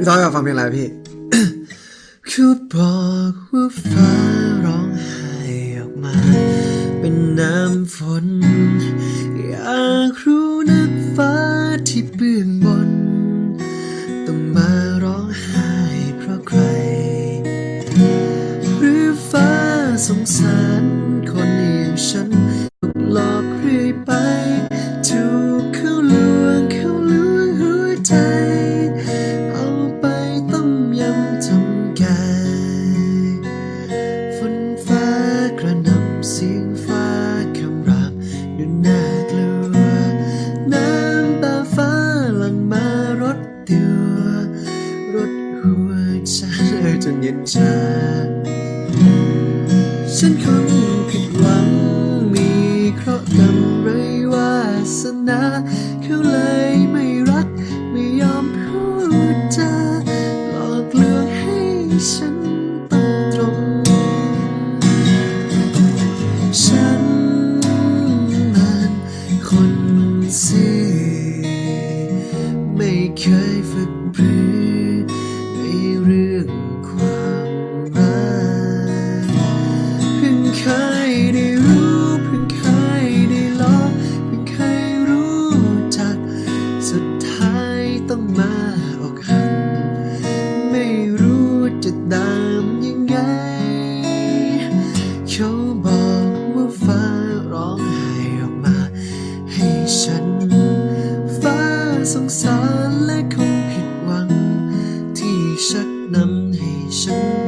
พี่ต้อยอยากฟังเพลงอะไรพี่คือบอกว่าฟ้าร้องไห้ออกมา เป็นน้ำฝน อยากรู้นะฟ้าที่เบื้องบน ต้องมาร้องไห้เพราะใคร หรือฟ้าสงสาร วใจจนเย็นชา ฉันคงผิดหวังมีเคราะห์กรรมไรวาสนาเขาเลยไม่รักไม่ยอมพูดจาหลอกลวงให้ฉันต้องตรง ฉันมันคนซื่อไม่เคยฝึกปรือ สารและคงผิดหวัง ที่ชักนำให้ฉัน